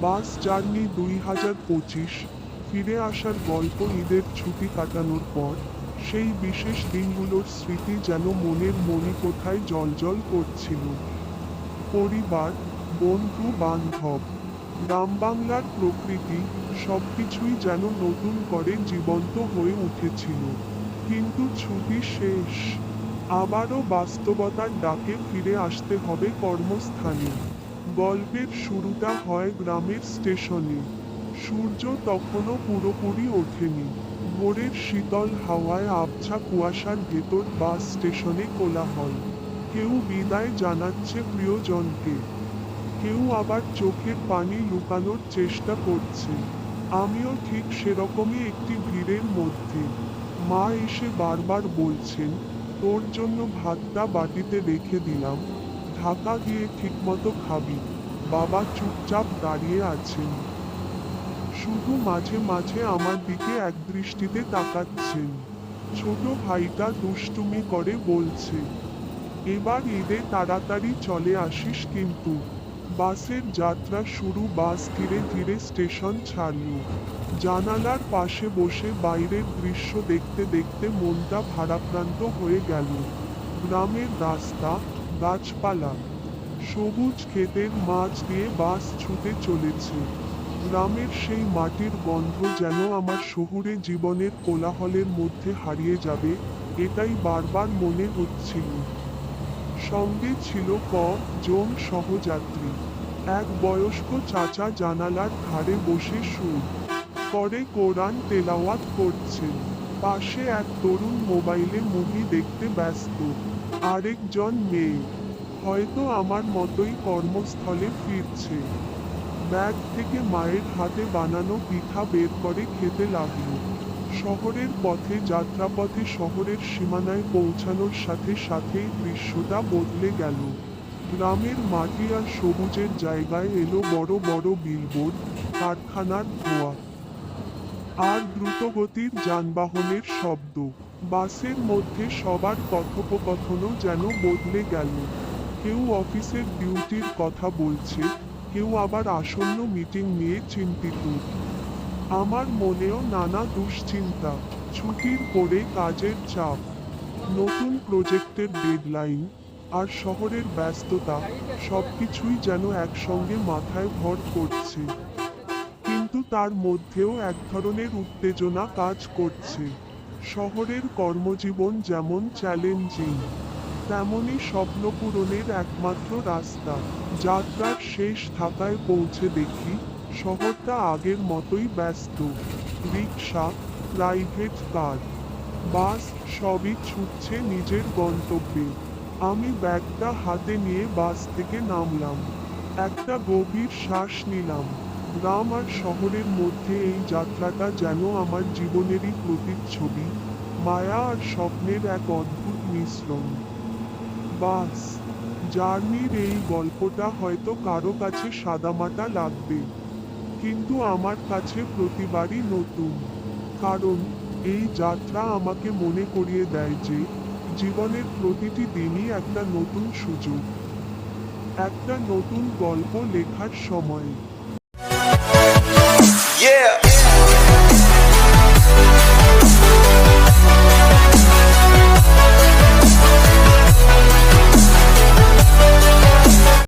Bus journey দুই হাজার পঁচিশ, ফিরে আসার গল্প ঈদের ছুটি কাটানোর পর, সেই বিশেষ দিনগুলোর স্মৃতি যেন মনের মনি কোথায় জলজল করছিল। পরিবার, বন্ধু, বান্ধব, গ্রাম বাংলার প্রকৃতি সব কিছুই যেন নতুন করে জীবন্ত হয়ে উঠেছিল। কিন্তু ছুটি শেষ। আবারও বাস্তবতার ডাকে ফিরে আসতে হবে কর্মস্থানে। গল্পের শুরুটা হয় গ্রামের স্টেশনে। সূর্য তখনও পুরোপুরি ওঠেনি। ভোরের শীতল হাওয়ায় আবছা কুয়াশার ভেতর বাস স্টেশনে কোলাহল। কেউ বিদায় জানাচ্ছে প্রিয়জনকে। কেউ আবার চোখের পানি লুকানোর চেষ্টা করছে। আমিও ঠিক সেরকমই একটি ভিড়ের মধ্যে। মা এসে বারবার বলছেন, তোর জন্য ভাতটা বাটিতে রেখে দিলাম। ঢাকা গিয়ে ঠিকমতো খাবি। বাবা চুপচাপ দাঁড়িয়ে আছেন। শুধু মাঝে মাঝে আমার দিকে এক দৃষ্টিতে তাকাচ্ছেন। ছোট ভাইটা দুষ্টুমি করে বলছে, এবার ঈদে তাড়াতাড়ি চলে আসিস কিন্তু। বাসের যাত্রা শুরু, বাস ধীরে ধীরে স্টেশন ছাড়ল। জানালার পাশে বসে বাইরের দৃশ্য দেখতে দেখতে মনটা ভারাক্রান্ত হয়ে গেল। গ্রামের রাস্তা গাছপালা। সবুজ ক্ষেতের মাছ দিয়ে বাস ছুটে চলেছে। গ্রামের সেই মাটির গন্ধ যেন আমার শহুরে জীবনের কোলাহলের মধ্যে হারিয়ে যাবে, এটাই বারবার মনে হচ্ছিল। সঙ্গে ছিল ক জন সহযাত্রী। এক বয়স্ক চাচা জানালার ধারে বসে সুর করে কোরআন তেলাওয়াত করছেন পাশে এক তরুণ মোবাইলে মুভি দেখতে ব্যস্ত। আরেকজন মেয়ে। হয়তো আমার মতোই কর্মস্থলে ফিরছে। ব্যাগ থেকে মায়ের হাতে বানানো পিঠা বের করে খেতে লাগল। শহরের পথে, যাত্রাপথে, শহরের সীমানায় পৌঁছানোর সাথে সাথেই দৃশ্যটা বদলে গেল। গ্রামের মাটি আর সবুজের জায়গায় এলো বড় বড় বিলবোর্ড কারখানার ধোঁয়া। আর দ্রুতগতির যানবাহনের শব্দ। বাসের মধ্যে সবার কথোপকথনও যেন বদলে গেল। কেউ অফিসের ডিউটির কথা বলছে, কেউ আবার আসন্ন মিটিং নিয়ে চিন্তিত। আমার মনেও নানা দুশ্চিন্তা, ছুটির পরে কাজের চাপ, নতুন প্রজেক্টের ডেডলাইন আর শহরের ব্যস্ততা, সবকিছুই যেন একসঙ্গে মাথায় ভর করছে। তার মধ্যেও এক ধরনের উত্তেজনা কাজ করছে। শহরের কর্মজীবন যেমন চ্যালেঞ্জিং তেমনই স্বপ্ন পূরণের একমাত্র রাস্তা। যাত্রার শেষ ঢাকায় পৌঁছে দেখি, শহরটা আগের মতোই ব্যস্ত। রিক্সা প্রাইভেট কার বাস সবই ছুটছে নিজের গন্তব্যে। আমি ব্যাগটা হাতে নিয়ে বাস থেকে নামলাম। একটা গভীর শ্বাস নিলাম। গ্রাম আর শহরের মধ্যে এই যাত্রাটা যেন আমার জীবনেরই প্রতিচ্ছবি, মায়া আর স্বপ্নের এক অদ্ভুত মিশ্রণ। বাস, জার্নির এই গল্পটা হয়তো কারও কাছে সাদামাটা লাগবে, কিন্তু আমার কাছে প্রতিবারই নতুন, কারণ এই যাত্রা আমাকে মনে করিয়ে দেয় যে জীবনের প্রতিটি দিনই একটা নতুন সুযোগ, একটা নতুন গল্প লেখার সময়। Yeah.